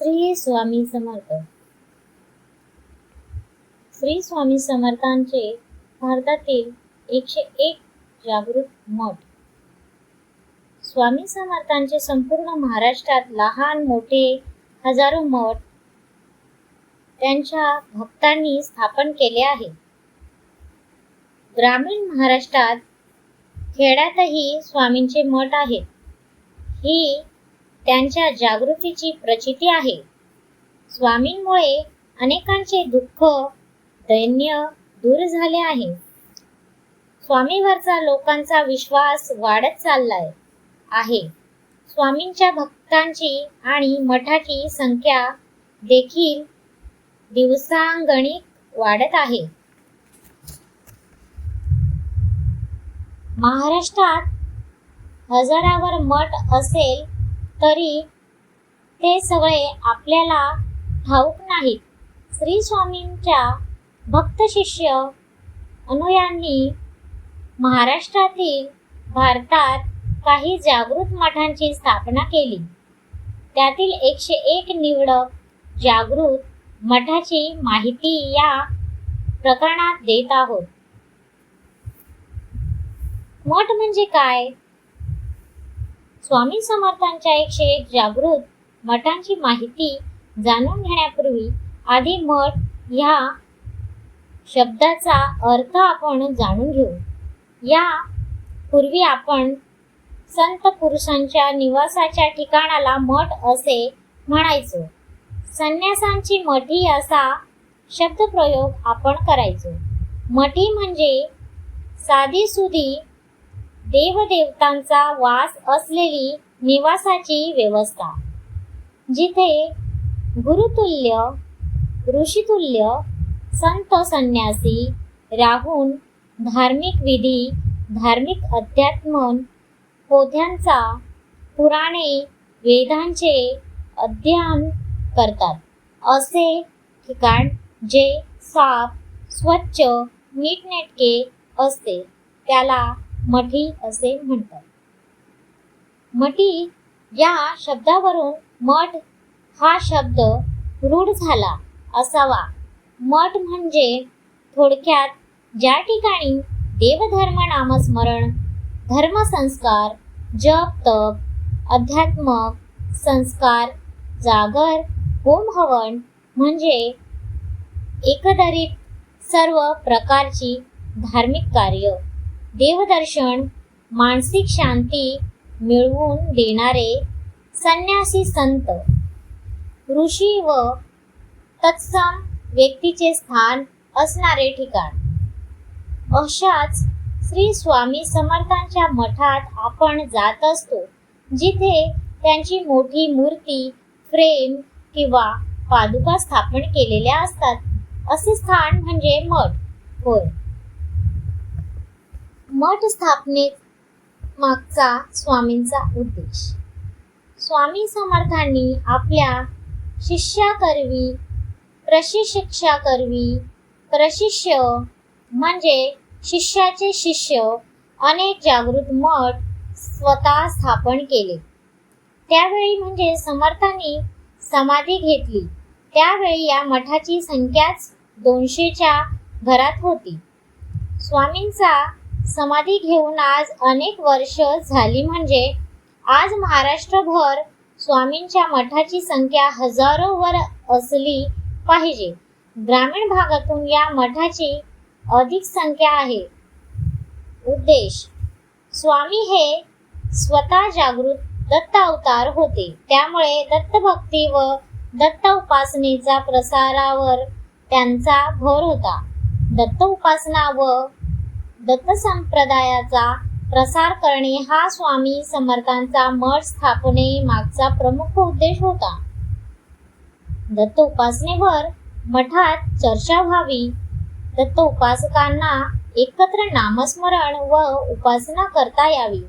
श्री स्वामी समर्थ. श्री स्वामी समर्थांचे भारतातील एकशे एक जागृत मठ. स्वामी समर्थांचे संपूर्ण महाराष्ट्रात लहान मोठे हजारो मठ त्यांच्या भक्तांनी स्थापन केले आहे. ग्रामीण महाराष्ट्रात खेड्यातही स्वामींचे मठ आहेत. ही त्यांच्या जागृतीची प्रचिती आहे. स्वामींमुळे अनेकांचे दुःख दैन्य दूर झाले आहे. स्वामीवरचा लोकांचा विश्वास वाढत चाललाय आहे. स्वामींच्या भक्तांची आणि मठाची संख्या देखील दिवसांगणिक वाढत आहे. महाराष्ट्रात हजारावर मठ असेल तरी ते सगळे आपल्याला ठाऊक नाहीत. श्री स्वामींच्या भक्त शिष्य अनुयांनी महाराष्ट्रातील भारतात काही जागृत मठांची स्थापना केली. त्यातील एकशे एक निवडक जागृत मठाची माहिती या प्रकरणात देत आहोत. मठ म्हणजे काय? स्वामी समर्थांच्या एकशे एक जागृत मठांची माहिती जाणून घेण्यापूर्वी आधी मठ ह्या शब्दाचा अर्थ आपण जाणून घेऊ. या पूर्वी आपण संत पुरुषांच्या निवासाच्या ठिकाणाला मठ असे म्हणायचो. संन्यासांची मठी असा शब्दप्रयोग आपण करायचो. मठी म्हणजे साधी सुधी देवदेवतांचा वास असलेली निवासाची व्यवस्था. जिथे गुरुतुल्य ऋषितुल्य संत संन्यासी राहून धार्मिक विधी धार्मिक अध्यात्मन पोथ्यांचा पुराणे वेदांचे अध्ययन करतात. असे ठिकाण जे साफ स्वच्छ नीटनेटके असते. त्याला मठी असे म्हणतात. मठी या शब्दावरून मठ हा शब्द रूढ झाला असावा. मठ म्हणजे थोडक्यात ज्या ठिकाणी देवधर्म नामस्मरण धर्मसंस्कार जप तप अध्यात्मक संस्कार जागर होम हवन म्हणजे एकंदरीत सर्व प्रकारची धार्मिक कार्य. देवदर्शन मानसिक शांती मिळवून देणारे संन्यासी संत. ऋषी व तत्सम व्यक्तीचे स्थान असणारे ठिकाण. अशाच श्री स्वामी समर्थांच्या मठात आपण जात असतो जिथे त्यांची मोठी मूर्ती फ्रेम किंवा पादुका स्थापन केलेल्या असतात. असे स्थान म्हणजे मठ होय. मठ स्थापनेत मागचा स्वामींचा उद्देश. स्वामी समर्थांनी आपल्या शिष्याकरवी प्रशिक्षकाकरवी प्रशिष्य म्हणजे शिष्याचे शिष्य अनेक जागृत मठ स्वतः स्थापन केले. त्यावेळी म्हणजे समर्थांनी समाधी घेतली. त्यावेळी या मठाची संख्याच दोनशेच्या घरात होती. स्वामींचा समाधी घेऊन आज अनेक वर्ष झाली म्हणजे आज महाराष्ट्रभर स्वामींच्या मठाची संख्या हजारोवर असली पाहिजे. ग्रामीण भागातून या मठाची अधिक संख्या आहे. उद्देश स्वामी हे स्वतः जागृत दत्त अवतार होते. त्यामुळे दत्तभक्ती व दत्त उपासनेचा प्रसारावर त्यांचा भर होता. दत्त उपासना व दत्त संप्रदायाचा प्रसार करणे हा स्वामी समर्थांचा मठ स्थापने मागचा प्रमुख उद्देश होता. दत्त उपासनेवर मठात चर्चा व्हावी. दत्त उपासकांना एकत्र नामस्मरण व उपासना करता यावी.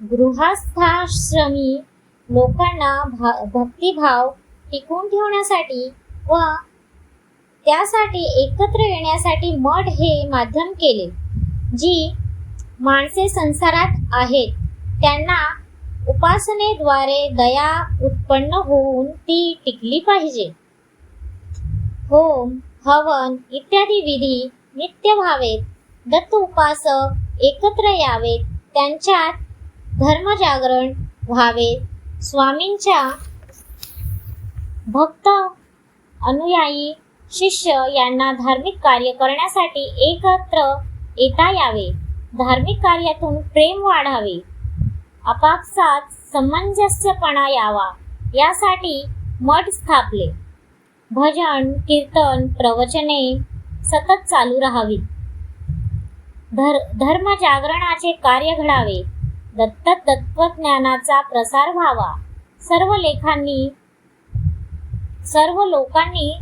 गृहस्थाश्रमी लोकांना भा भक्तिभाव टिकून ठेवण्यासाठी व त्यासाठी एकत्र येण्यासाठी मठ हे माध्यम केले. जी माणसे संसारात आहेत त्यांना उपासनेद्वारे दया उत्पन्न होऊन ती टिकली पाहिजे. होम हवन इत्यादी विधी नित्य व्हावेत दत्त उपासक एकत्र यावेत त्यांच्यात धर्मजागरण व्हावे स्वामींच्या भक्त अनुयायी शिष्य यांना धार्मिक कार्य करण्यासाठी एकत्र येता यावे. धार्मिक कार्यातून प्रेम वाढावे. आपापसात समंजस्यपणा यावा. यासाठी मठ स्थापले. भजन कीर्तन प्रवचने सतत चालू राहावी. धर धर्म जागरणाचे कार्य घडावे. दत्त तत्वज्ञानाचा प्रसार व्हावा. सर्व लेखांनी सर्व लोकांनी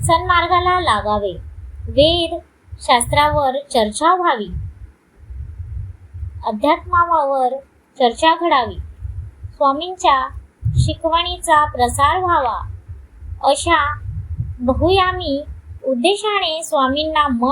सन्मार्गाला लागावे. वेद शास्त्रावर चर्चा व्हावी. अध्यात्मावर चर्चा घडावी. स्वामींच्या शिकवणीचा प्रसार व्हावा. अशा बहुयामी उद्देशाने स्वामींना मत